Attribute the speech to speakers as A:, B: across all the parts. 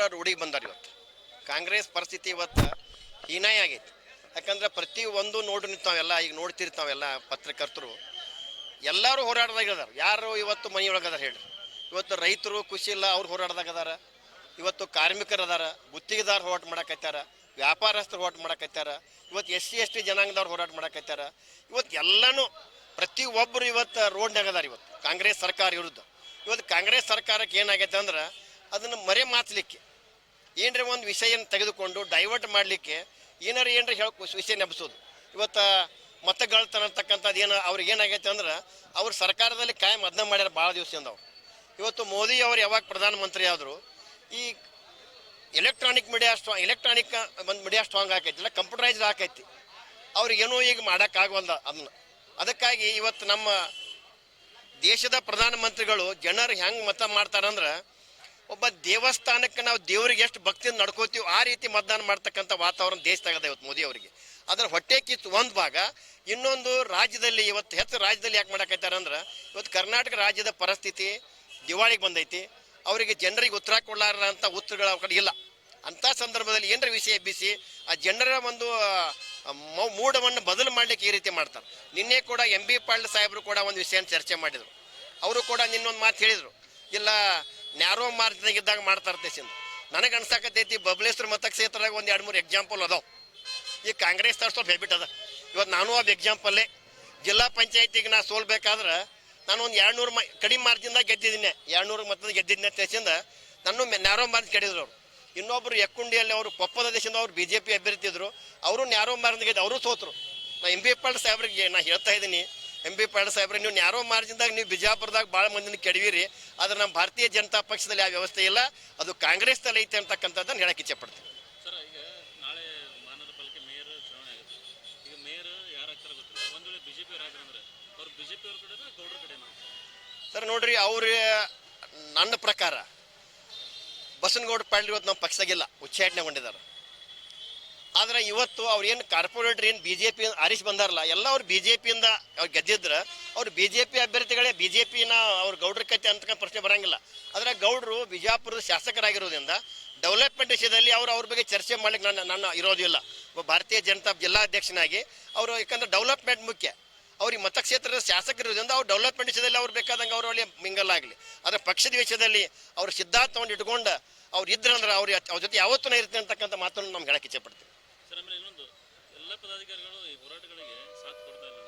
A: ಪೂರ ರೂಢಿಗೆ ಬಂದಾರ ಇವತ್ತು. ಕಾಂಗ್ರೆಸ್ ಪರಿಸ್ಥಿತಿ ಇವತ್ತು ಹೀನಾಯ ಆಗೈತಿ. ಯಾಕಂದ್ರೆ ಪ್ರತಿ ಒಂದು ನೋಡು ನಿಂತಾವೆಲ್ಲ, ಈಗ ನೋಡ್ತಿರ್ತಾವೆಲ್ಲ ಪತ್ರಕರ್ತರು, ಎಲ್ಲರೂ ಹೋರಾಟದಾಗ ಯಾರು ಇವತ್ತು ಮನೆಯೊಳಗೆ ಅದಾರ ಹೇಳ್ರಿ. ಇವತ್ತು ರೈತರು ಖುಷಿ ಇಲ್ಲ, ಅವ್ರು ಹೋರಾಟದಾಗ ಅದಾರ ಇವತ್ತು ಕಾರ್ಮಿಕರು ಅದಾರ ಗುತ್ತಿಗೆದಾರ ಹೋರಾಟ ಮಾಡಕತ್ತಾರ ವ್ಯಾಪಾರಸ್ಥರು ಹೋರಾಟ ಮಾಡಕತ್ತಾರ ಇವತ್ತು ಎಸ್ ಸಿ, ಎಸ್ ಟಿ ಜನಾಂಗದವ್ರು ಹೋರಾಟ ಮಾಡಕತ್ತಾರ ಇವತ್ತು ಎಲ್ಲನೂ ಪ್ರತಿ ಒಬ್ಬರು ಇವತ್ತು ರೋಡ್ನಾಗ ಅದಾರ ಇವತ್ತು. ಕಾಂಗ್ರೆಸ್ ಸರ್ಕಾರ ವಿರುದ್ಧ. ಇವತ್ತು ಕಾಂಗ್ರೆಸ್ ಸರ್ಕಾರಕ್ಕೆ ಏನಾಗೈತೆ ಅಂದ್ರೆ ಅದನ್ನು ಮರೆ ಮಾಚಲಿಕ್ಕೆ ಏನರ ಒಂದು ವಿಷಯನ ತೆಗೆದುಕೊಂಡು ಡೈವರ್ಟ್ ಮಾಡಲಿಕ್ಕೆ ಏನಾರ ಏನರ ಹೇಳ ವಿಷಯ ನೆಬ್ಸೋದು. ಇವತ್ತು ಮತಗಳ್ತನ ಅಂತಕ್ಕಂಥದ್ದು ಏನು ಅವ್ರಿಗೆ ಏನಾಗೈತೆ ಅಂದ್ರೆ ಅವ್ರು ಸರ್ಕಾರದಲ್ಲಿ ಕಾಯಂ ಅದನ್ನ ಮಾಡ್ಯಾರ ಭಾಳ ದಿವಸದಿಂದ ಅವ್ರು ಇವತ್ತು ಮೋದಿ ಅವರು ಯಾವಾಗ ಪ್ರಧಾನಮಂತ್ರಿ ಆದರು, ಈ ಎಲೆಕ್ಟ್ರಾನಿಕ್ ಮೀಡಿಯಾ ಸ್ಟ್ರಾಂಗ್ ಎಲೆಕ್ಟ್ರಾನಿಕ್ ಒಂದು ಮೀಡಿಯಾ ಸ್ಟ್ರಾಂಗ್ ಆಕೈತಿ, ಇಲ್ಲ ಕಂಪ್ಯೂಟರೈಸ್ಡ್ ಆಕೈತಿ. ಅವ್ರಿಗೇನೋ ಈಗ ಮಾಡೋಕ್ಕಾಗವಲ್ದ ಅದನ್ನ ಅದಕ್ಕಾಗಿ ಇವತ್ತು ನಮ್ಮ ದೇಶದ ಪ್ರಧಾನಮಂತ್ರಿಗಳು ಜನರು ಹೆಂಗೆ ಮತ ಮಾಡ್ತಾರಂದ್ರೆ ಒಬ್ಬ ದೇವಸ್ಥಾನಕ್ಕೆ ನಾವು ದೇವರಿಗೆ ಎಷ್ಟು ಭಕ್ತಿಯಿಂದ ನಡ್ಕೋತೀವಿ ಆ ರೀತಿ ಮತದಾನ ಮಾಡ್ತಕ್ಕಂಥ ವಾತಾವರಣ ದೇಶದಾಗದ ಇವತ್ತು ಮೋದಿ ಅವರಿಗೆ. ಅದರ ಹೊಟ್ಟೆ ಕಿತ್ತು ಒಂದು ಭಾಗ ಇನ್ನೊಂದು ರಾಜ್ಯದಲ್ಲಿ ಇವತ್ತು ಹೆಚ್ಚು ರಾಜ್ಯದಲ್ಲಿ ಯಾಕೆ ಮಾಡಕೈತಾರೆ ಅಂದ್ರೆ ಇವತ್ತು ಕರ್ನಾಟಕ ರಾಜ್ಯದ ಪರಿಸ್ಥಿತಿ ದಿವಾಳಿಗೆ ಬಂದೈತಿ. ಅವರಿಗೆ ಜನರಿಗೆ ಉತ್ತರ ಕೊಡಲಾರ ಅಂತ ಉತ್ತರಗಳು ಕಡೆ ಇಲ್ಲ. ಅಂಥ ಸಂದರ್ಭದಲ್ಲಿ ಏನರ ವಿಷಯ ಎಬ್ಬಿಸಿ ಆ ಜನರ ಒಂದು ಮೂಡವನ್ನು ಬದಲು ಮಾಡ್ಲಿಕ್ಕೆ ಈ ರೀತಿ ಮಾಡ್ತಾರೆ. ನಿನ್ನೆ ಕೂಡ ಎಂ ಬಿ ಪಾಟೀಲ್ ಸಾಹೇಬರು ಕೂಡ ಒಂದು ವಿಷಯನ ಚರ್ಚೆ ಮಾಡಿದರು. ಅವರು ಕೂಡ ನಿನ್ನೊಂದು ಮಾತು ಹೇಳಿದರು. ಇಲ್ಲ ನ್ಯಾರೋ ಮಾರ್ಜಿನಾಗಿದ್ದಾಗ ಮಾಡ್ತಾರೆ ಸಿಂಧು ನನಗೆ ಅನ್ಸಾಕತೈತಿ ಬಬಲೇಶ್ವರ ಮತಕ್ಷೇತ್ರದಾಗ ಒಂದು ಎರಡು ಮೂರು ಎಕ್ಸಾಂಪಲ್ ಅದಾವ. ಈ ಕಾಂಗ್ರೆಸ್ ಸ್ವಲ್ಪ ಹೆಬಿಟ್ ಅದ. ಇವತ್ತು ನಾನು ಒಬ್ಬ ಎಕ್ಸಾಂಪಲ್ಲೇ ಜಿಲ್ಲಾ ಪಂಚಾಯತಿಗೆ ನಾ ಸೋಲ್ಬೇಕಾದ್ರೆ ನಾನು ಒಂದು ಎರಡು ನೂರು ಮ, ಕಡಿಮೆ ಮಾರ್ಜಿನ್ದಾಗ ಗೆದ್ದಿದ್ದೀನಿ. ಎರಡು ನೂರು ಮತದ ಗೆದ್ದಿದ್ದೆ ಅಂತ ದೇಶದಿಂದ ನಾನು ನ್ಯಾರೋ ಮಾರ್ಜಿನ್ ಕೆಡಿದ್ರು ಅವರು. ಇನ್ನೊಬ್ಬರು ಎಕ್ಕುಂಡಿಯಲ್ಲಿ ಅವರು, ಕೊಪ್ಪದ ದೇಶದಿಂದ ಅವ್ರು ಬಿ ಜೆ ಪಿ ಅಭ್ಯರ್ಥಿ ಇದ್ದರು ಅವರು ನ್ಯಾರೋ ಮಾರ್ಜಿನ್ ಗೆದ್ದು, ಅವರು ಸೋತರು. ನಾ ಎಂ ಬಿ ಪಾಲ್ ಸಾಹೇಬ್ರಿಗೆ ನಾ ಹೇಳ್ತಾ ಇದ್ದೀನಿ, ಎಂ ಬಿ ಪಾಲ್ ಸಾಹೇಬ್ರಿಗೆ ನೀವು ನ್ಯಾರೋ ಮಾರ್ಜಿನ್ದಾಗ ನೀವು ಬಿಜಾಪುರದಾಗ ಭಾಳ ಮಂದಿನ ಕೆಡವಿರಿ. ಆದ್ರೆ ನಮ್ಮ ಭಾರತೀಯ ಜನತಾ ಪಕ್ಷದಲ್ಲಿ ಆ ವ್ಯವಸ್ಥೆ ಇಲ್ಲ. ಅದು ಕಾಂಗ್ರೆಸ್ದಲ್ಲಿ ಐತೆ ಅಂತಕ್ಕಂಥದ್ದನ್ನು ಹೇಳಕ್ಕೆ ಇಚ್ಛೆಪಡ್ತೀನಿ.
B: ಸರ್
A: ನೋಡ್ರಿ ಅವ್ರ ನನ್ನ ಪ್ರಕಾರ ಬಸನಗೌಡ ಪಾಟೀಲ್ ಇವತ್ತು ನಮ್ಮ ಪಕ್ಷದಾಗಿಲ್ಲ. ಉಚ್ಚಾಟನೆಗೊಂಡಿದ್ದಾರೆ ಆದ್ರೆ ಇವತ್ತು ಅವ್ರು ಏನು ಕಾರ್ಪೊರೇಟರ್ ಏನು ಬಿ ಜೆ ಪಿ ಆರಿಸಿ ಬಂದಾರಲ್ಲ, ಎಲ್ಲ ಅವ್ರು ಬಿ ಜೆ ಪಿಯಿಂದ ಅವ್ರು ಗೆದ್ದಿದ್ರೆ ಅವ್ರು ಬಿ ಜೆ ಪಿ ಅಭ್ಯರ್ಥಿಗಳೇ ಬಿ ಜೆ ಪಿನ ಅವ್ರು ಗೌಡ್ರ ಕತೆ ಅಂತ ಪ್ರಶ್ನೆ ಬರಂಗಿಲ್ಲ. ಆದರೆ ಗೌಡ್ರು ಬಿಜಾಪುರದ ಶಾಸಕರಾಗಿರೋದ್ರಿಂದ ಡೆವಲಪ್ಮೆಂಟ್ ವಿಷಯದಲ್ಲಿ ಅವ್ರು ಅವ್ರ ಬಗ್ಗೆ ಚರ್ಚೆ ಮಾಡ್ಲಿಕ್ಕೆ ನನ್ನ ನನ್ನ ಇರೋದಿಲ್ಲ ಭಾರತೀಯ ಜನತಾ ಜಿಲ್ಲಾಧ್ಯಕ್ಷನಾಗಿ ಅವರು ಯಾಕಂದ್ರೆ ಡೆವಲಪ್ಮೆಂಟ್ ಮುಖ್ಯ. ಅವ್ರಿಗೆ ಮತಕ್ಷೇತ್ರದ ಶಾಸಕರಿರೋದ್ರಿಂದ ಅವ್ರು ಡೆವಲಪ್ಮೆಂಟ್ ವಿಷಯದಲ್ಲಿ ಅವ್ರು ಬೇಕಾದಂಗೆ ಅವ್ರ ಅಲ್ಲಿ ಮಿಂಗಲ್ ಆಗಲಿ. ಆದರೆ ಪಕ್ಷದ ವಿಷಯದಲ್ಲಿ ಅವ್ರ ಸಿದ್ಧಾಂತವನ್ನು ಇಟ್ಕೊಂಡು ಅವ್ರು ಇದ್ರಂದ್ರೆ ಅವ್ರು ಅವ್ರ ಜೊತೆ ಯಾವತ್ತೂ ಇರ್ತೀನಿ ಅಂತಕ್ಕಂಥ ಮಾತನ್ನು ನಮ್ಗೆ ಹೇಳಕ್ಕೆ
B: ಇನ್ನೊಂದು ಎಲ್ಲ ಪದಾಧಿಕಾರಿಗಳು ಈ ಹೋರಾಟಗಳಿಗೆ ಸಾಥ್ ಕೊಡ್ತಾ ಇಲ್ಲ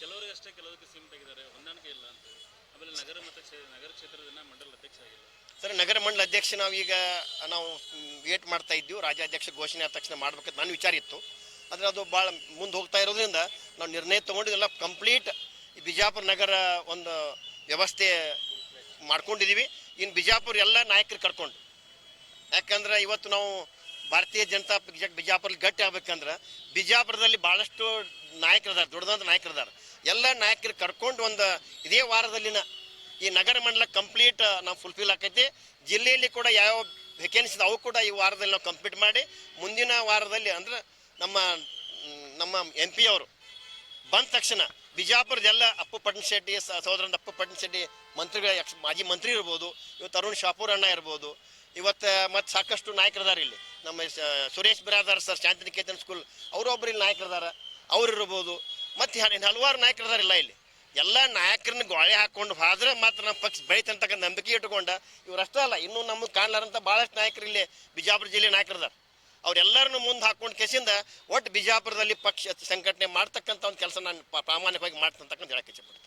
B: ಕೆಲವರಿಗೆ ಅಷ್ಟೇ ಕೆಲವರಿಗೆ ಸೀಮಿತ ಆಗಿದ್ದಾರೆ, ಹೊಂದಾಣಿಕೆ ಇಲ್ಲ ಅಂತ. ಆಮೇಲೆ ನಗರ ಮತ ನಗರ ಕ್ಷೇತ್ರದಿಂದ ಮಂಡಲ ಅಧ್ಯಕ್ಷ ಆಗಿಲ್ಲ.
A: ಸರ್, ನಗರ ಮಂಡಲ ಅಧ್ಯಕ್ಷ ನಾವು ಈಗ ನಾವು ವೇಟ್ ಮಾಡ್ತಾ ಇದ್ದೀವಿ. ರಾಜ್ಯಾಧ್ಯಕ್ಷ ಘೋಷಣೆ ಆದ ತಕ್ಷಣ ಮಾಡ್ಬೇಕಂತ ನನ್ನ ವಿಚಾರ ಇತ್ತು. ಆದರೆ ಅದು ಭಾಳ ಮುಂದೆ ಹೋಗ್ತಾ ಇರೋದ್ರಿಂದ ನಾವು ನಿರ್ಣಯ ತೊಗೊಂಡಿದ್ದೆಲ್ಲ ಕಂಪ್ಲೀಟ್ ಬಿಜಾಪುರ ನಗರ ಒಂದು ವ್ಯವಸ್ಥೆ ಮಾಡ್ಕೊಂಡಿದ್ದೀವಿ ಇನ್ನು ಬಿಜಾಪುರ ಎಲ್ಲ ನಾಯಕರು ಕರ್ಕೊಂಡು. ಯಾಕಂದ್ರೆ ಇವತ್ತು ನಾವು ಭಾರತೀಯ ಜನತಾ ಪಕ್ಷ ಗಟ್ಟಿ ಆಗ್ಬೇಕಂದ್ರೆ ಬಿಜಾಪುರದಲ್ಲಿ ಭಾಳಷ್ಟು ನಾಯಕರಿದ್ದಾರೆ ದೊಡ್ಡದಾದ ನಾಯಕರಿದ್ದಾರೆ ಎಲ್ಲ ನಾಯಕರು ಕರ್ಕೊಂಡು ಒಂದು ಇದೇ ವಾರದಲ್ಲಿನ ಈ ನಗರ ಮಂಡಲ ಕಂಪ್ಲೀಟ್ ನಾವು ಫುಲ್ಫಿಲ್ ಆಕೈತಿ. ಜಿಲ್ಲೆಯಲ್ಲಿ ಕೂಡ ಯಾವ ವೇಕೆನ್ಸಿ ಅವು ಕೂಡ ಈ ವಾರದಲ್ಲಿ ನಾವು ಕಂಪ್ಲೀಟ್ ಮಾಡಿ, ಮುಂದಿನ ವಾರದಲ್ಲಿ ಅಂದ್ರೆ ನಮ್ಮ ನಮ್ಮ ಎಂ ಪಿ ಅವರು ಬಂದ ತಕ್ಷಣ ಬಿಜಾಪುರದ ಎಲ್ಲ ಅಪ್ಪು ಪಟ್ಟಣ ಶೆಟ್ಟಿ, ಸ- ಸಹೋದರನ ಅಪ್ಪು ಪಟ್ಟಣ ಶೆಟ್ಟಿ ಮಂತ್ರಿಗಳ ಮಾಜಿ ಮಂತ್ರಿ ಇರ್ಬೋದು ಇವತ್ತು ಅರುಣ್ ಶಾಪೂರ್ ಅಣ್ಣ ಇರ್ಬೋದು ಇವತ್ತು ಮತ್ತು ಸಾಕಷ್ಟು ನಾಯಕರಿದ್ದಾರೆ ಇಲ್ಲಿ. ನಮ್ಮ ಸುರೇಶ್ ಬಿರಾದಾರ್ ಸರ್, ಶಾಂತಿನಿಕೇತನ್ ಸ್ಕೂಲ್ ಅವರೊಬ್ಬರು ಇಲ್ಲಿ ನಾಯಕರಿದ್ದಾರೆ ಅವ್ರು ಇರ್ಬೋದು ಮತ್ತು ಹಲವಾರು ನಾಯಕರದಾರ ಇಲ್ಲ ಇಲ್ಲಿ. ಎಲ್ಲ ನಾಯಕರನ್ನ ಗೋಳೆ ಹಾಕೊಂಡು ಹಾದ್ರೆ ಮಾತ್ರ ನಮ್ಮ ಪಕ್ಷ ಬೆಳಿತಂತಕ್ಕಂಥ ನಂಬಿಕೆ ಇಟ್ಟುಕೊಂಡ ಇವರಷ್ಟೇ ಅಲ್ಲ, ಇನ್ನೂ ನಮಗೆ ಕಾಣಲಾರಂತ ಭಾಳಷ್ಟು ನಾಯಕರು ಇಲ್ಲಿ ಬಿಜಾಪುರ ಜಿಲ್ಲೆ ನಾಯಕರಿದ್ದಾರೆ ಅವರೆಲ್ಲರನ್ನು ಮುಂದೆ ಹಾಕೊಂಡು ಕೆಸಿಂದ ಒಟ್ಟು ಬಿಜಾಪುರದಲ್ಲಿ ಪಕ್ಷ ಸಂಘಟನೆ ಮಾಡ್ತಕ್ಕಂಥ ಒಂದು ಕೆಲಸ ನಾನು ಪ್ರಾಮಾಣಿಕವಾಗಿ ಮಾಡ್ತಂತಕ್ಕಂಥ ಹೇಳಕ್ಕೆ ಇಚ್ಛೆಪಡ್ತೀನಿ